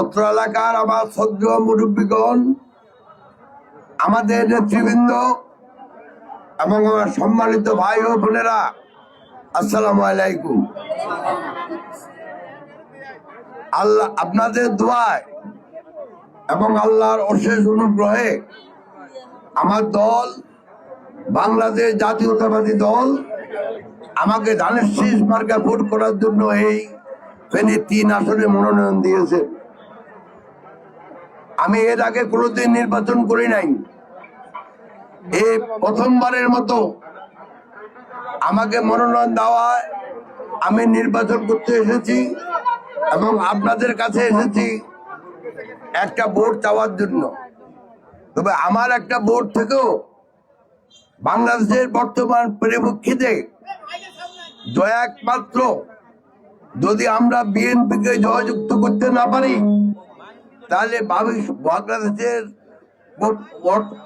অত্র এলাকার আমার সদ্য মুরব্বীগণ, আমাদের নেতৃবৃন্দ এবং আমার সম্মানিত ভাই ও বোনেরা, আসসালামু আলাইকুম। আল্লাহ, আপনাদের দোয়ায় এবং আল্লাহর অশেষ অনুগ্রহে আমার দল, বাংলাদেশ জাতীয়তাবাদী দল, আমাকে ধানের শীষ মার্কা ভোট করার জন্য এই ফেনী তিন আসনে মনোনয়ন দিয়েছে। আমি এর আগে কোনোদিন নির্বাচন করি নাই। এই প্রথমবারের মতো আমাকে মনোনয়ন দেওয়ায় আমি নির্বাচন করতে এসেছি এবং আপনাদের কাছে এসেছি একটা ভোট চাওয়ার জন্য। তবে আমার একটা ভোট থেকেও বাংলাদেশের বর্তমান পরিপ্রেক্ষিতে দয়া একমাত্র যদি আমরা বিএনপিকে জয়যুক্ত করতে না পারি তাহলে বাংলাদেশের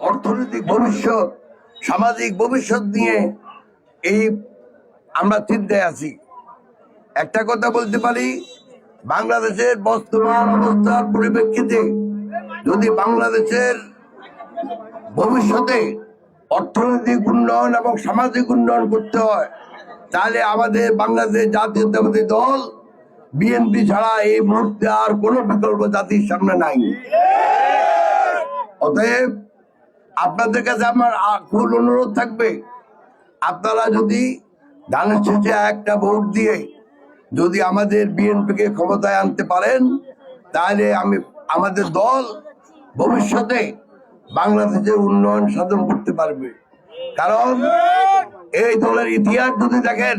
অর্থনৈতিক ভবিষ্যৎ, সামাজিক ভবিষ্যৎ নিয়ে এই আমরা চিন্তায় আছি। একটা কথা বলতে পারি, বাংলাদেশের বর্তমান অবস্থার পরিপ্রেক্ষিতে যদি বাংলাদেশের ভবিষ্যতে অর্থনৈতিক উন্নয়ন এবং সামাজিক উন্নয়ন করতে হয়, তাহলে আমাদের বাংলাদেশ জাতীয়তাবাদী দল বিএনপি ছাড়া এই মুহূর্তে আর কোনো বিকল্প জাতির সামনে নাই। অতএব আপনাদের কাছে আমার আকুল অনুরোধ থাকবে, আপনারা যদি ধানের শেষে একটা ভোট দিয়ে যদি আমাদের বিএনপিকে ক্ষমতায় আনতে পারেন, তাহলে আমি, আমাদের দল ভবিষ্যতে বাংলাদেশের উন্নয়ন সাধন করতে পারবে। কারণ এই দলের ইতিহাস যদি দেখেন,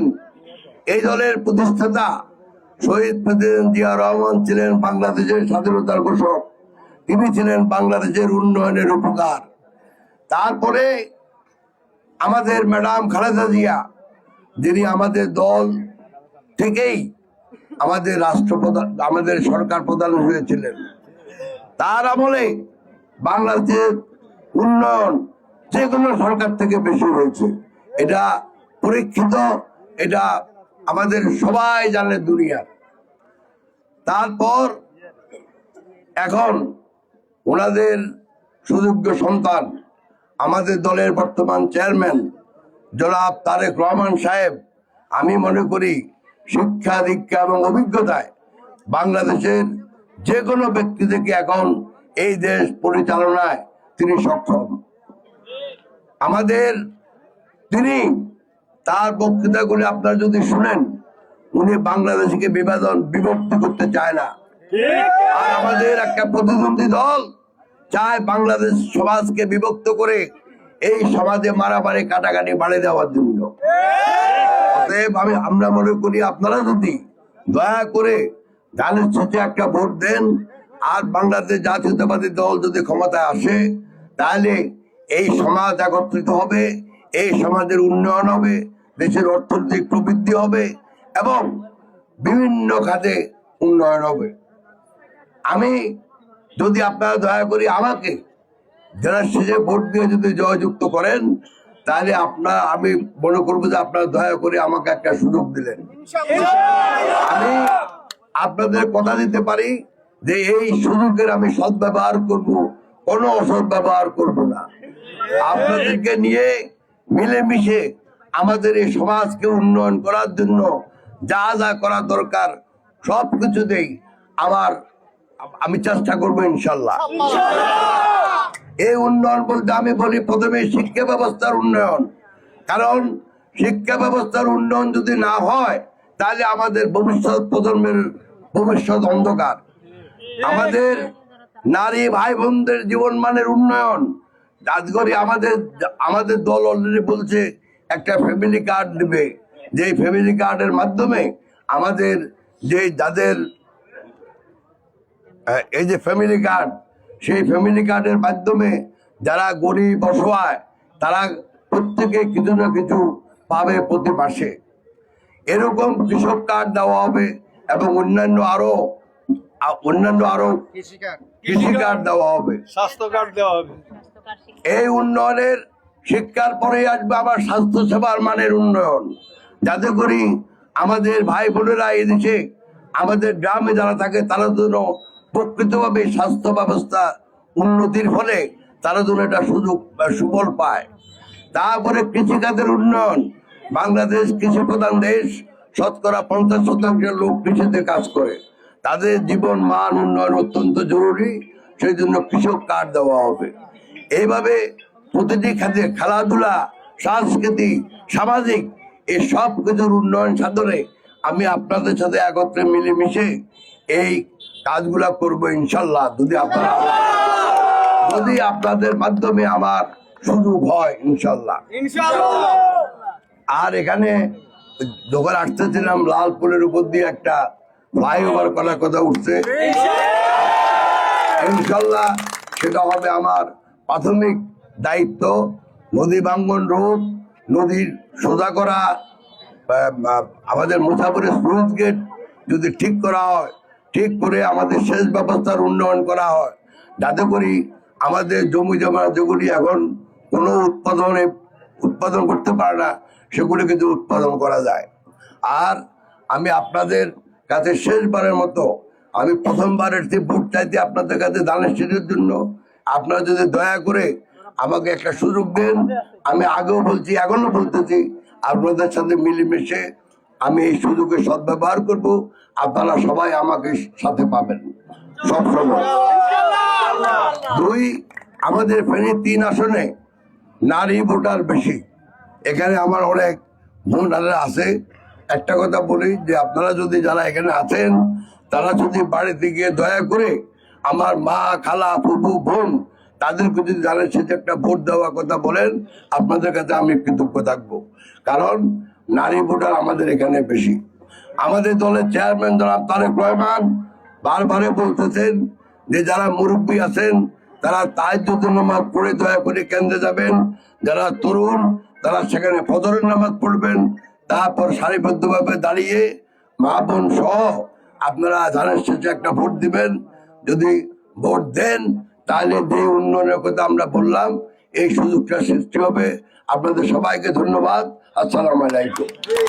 এই দলের প্রতিষ্ঠাতা শহীদ প্রেসিডেন্ট জিয়া রহমান ছিলেন বাংলাদেশের স্বাধীনতার ঘোষক। তিনি ছিলেন বাংলাদেশের উন্নয়নের উপকার। তারপরে আমাদের ম্যাডাম খালেদা জিয়া, যিনি আমাদের দল থেকেই আমাদের রাষ্ট্রপ্রধান, আমাদের সরকার প্রধান হয়েছিলেন তার আমলে বাংলাদেশের উন্নয়ন যে কোনো সরকার থেকে বেশি হয়েছে। এটা পরীক্ষিত, এটা আমাদের সবাই জানে দুনিয়ার তারপর এখন ওনাদের সুযোগ্য সন্তান, আমাদের দলের বর্তমান চেয়ারম্যান জনাব তারেক রহমান সাহেব, আমি মনে করি শিক্ষা, দীক্ষা এবং অভিজ্ঞতায় বাংলাদেশের যে কোনো ব্যক্তি থেকে এখন এই দেশ পরিচালনায় তিনি সক্ষম। আমাদের তিনি তার বক্তৃতাগুলি আপনারা যদি শুনেন, উনি বাংলাদেশকে বিভাজন, বিভক্তি করতে চায় না। আর আমাদের একটা প্রতিদ্বন্দ্বী দল চায় বাংলাদেশ সমাজকে বিভক্ত করে এই সমাজে মারামারি, কাটাকাটি বাড়ি দেওয়ার জন্য। অতএব আমি, আমরা মনে করি আপনারা যদি দয়া করে ধানের সাথে একটা ভোট দেন, আর বাংলাদেশ জাতীয়তাবাদী দল যদি ক্ষমতায় আসে, তাহলে এই সমাজ একত্রিত হবে, এই সমাজের উন্নয়ন হবে দেশের অর্থনৈতিক প্রবৃদ্ধি হবে এবং বিভিন্ন খাতে উন্নয়ন হবে। আমি যদি আপনারা দয়া করি আমাকে যারা শেষে ভোট দিয়ে যদি জয়যুক্ত করেন, তাহলে আপনার, আমি মনে করব যে আপনারা দয়া করে আমাকে একটা সুযোগ দিলেন। আমি আপনাদের কথা দিতে পারি যে এই সুযোগের আমি সৎ ব্যবহার করব, কোনো অসৎ ব্যবহার করব না। আপনাদেরকে নিয়ে মিলেমিশে আমাদের এই সমাজকে উন্নয়ন করার জন্য যা যা করা দরকার সব কিছুতেই আমার আমি চেষ্টা করব ইনশাল্লাহ। এই উন্নয়ন বলতে আমি বলি প্রথমে শিক্ষা ব্যবস্থার উন্নয়ন। কারণ শিক্ষা ব্যবস্থার উন্নয়ন যদি না হয় তাহলে আমাদের ভবিষ্যৎ প্রজন্মের ভবিষ্যৎ অন্ধকার। আমাদের নারী ভাই বোনদের জীবন মানের উন্নয়ন আমাদের আমাদের দল অলরেডি বলছে একটা ফ্যামিলি কার্ড দেবে। যে ফ্যামিলি কার্ডের মাধ্যমে আমাদের যে যাদের এই যে ফ্যামিলি কার্ড সেই ফ্যামিলি কার্ডের মাধ্যমে যারা গরিব অসহায় তারা প্রত্যেকে কিছু না কিছু পাবে প্রতি মাসে। এরকম কৃষক কার্ড দেওয়া হবে এবং অন্যান্য আরও অন্যান্য আরও কৃষি কার্ড দেওয়া হবে। স্বাস্থ্য কার্ড দেওয়া হবে। এই উন্নয়নের শিক্ষার পরে আসবে আবার স্বাস্থ্য সেবার মানের উন্নয়ন। যাতে করি আমাদের ভাই বোনেরা এদেশে আমাদের গ্রামে যারা থাকে, তারা যেন প্রকৃতভাবে স্বাস্থ্য ব্যবস্থা উন্নতির ফলে তারা যেন এটা সুযোগ সুফল পায়। তারপরে কৃষিখাতের উন্নয়ন। বাংলাদেশ কৃষি প্রধান দেশ, শতকরা পঞ্চাশ শতাংশ লোক কৃষিতে কাজ করে। তাদের জীবন মান উন্নয়ন অত্যন্ত জরুরি, সেই জন্য কৃষক কার্ড দেওয়া হবে। এইভাবে প্রতিটি খাতে খেলাধুলা সংস্কৃতি সামাজিক এই সব কিছুর উন্নয়ন সাধনে আমি আপনাদের সাথে একত্রে মিলেমিশে এই কাজগুলা করব ইনশাল্লাহ যদি আপনারা যদি আপনাদের মাধ্যমে আমার সুযোগ হয় ইনশাল্লাহ। আর এখানে যখন আসতেছিলাম লালপুরের উপর দিয়ে একটা ফ্লাইওভার করার কথা উঠছে। ইনশাল্লাহ সেটা হবে আমার প্রাথমিক দায়িত্ব, নদী ভাঙ্গন রোড নদীর সোজা করা আমাদের মুসাফরের স্লুইস গেট যদি ঠিক করা হয়, ঠিক করে আমাদের সেচ ব্যবস্থার উন্নয়ন করা হয়, যাতে করি আমাদের জমি জমা যেগুলি এখন কোনো উৎপাদনে উৎপাদন করতে পারে না, সেগুলি কিন্তু উৎপাদন করা যায়। আর আমি আপনাদের কাছে শেষবারের মতো, আমি প্রথমবারের যে ভোট চাইতে আপনাদের কাছে দানের শীতের জন্য, আপনারা যদি দয়া করে আমাকে একটা সুযোগ দেন। আমি আগেও বলছি এখনও বলতেছি, আপনাদের সাথে মিলেমিশে আমি এই সুযোগের সদ্ব্যবহার করব। আপনারা সবাই আমাকে সাথে পাবেন। সবসময় দুই, আমাদের ফেনী তিন আসনে নারী ভোটার বেশি। এখানে আমার অনেক ভোটাররা আছে। একটা কথা বলি যে, আপনারা যদি যারা এখানে আছেন, তারা যদি বাড়িতে গিয়ে দয়া করে আমার মা, খালা ফুপু বোন তাদেরকে যদি জানেন সেটা একটা ভোট দেওয়ার কথা বলেন, আপনাদের কাছে আমি কৃতজ্ঞ থাকব। কারণ নারী ভোটার আমাদের এখানে বেশি। আমাদের দলের চেয়ারম্যান জনাব তারেক রহমান বারবারে বলতেছেন যে যারা মুরব্বী আছেন, তারা তাহাজ্জুদ নামাজ পড়ে দয়া করে কেন্দ্রে যাবেন। যারা তরুণ, তারা সেখানে ফজরের নামাজ পড়বেন। তারপর সারিবদ্ধভাবে দাঁড়িয়ে মা বোন সহ আপনারা ধানের শেষে একটা ভোট দিবেন। যদি ভোট দেন তাহলে যে উন্নয়নের কথা আমরা বললাম, এই সুযোগটা সৃষ্টি হবে। আপনাদের সবাইকে ধন্যবাদ। আসসালামু আলাইকুম।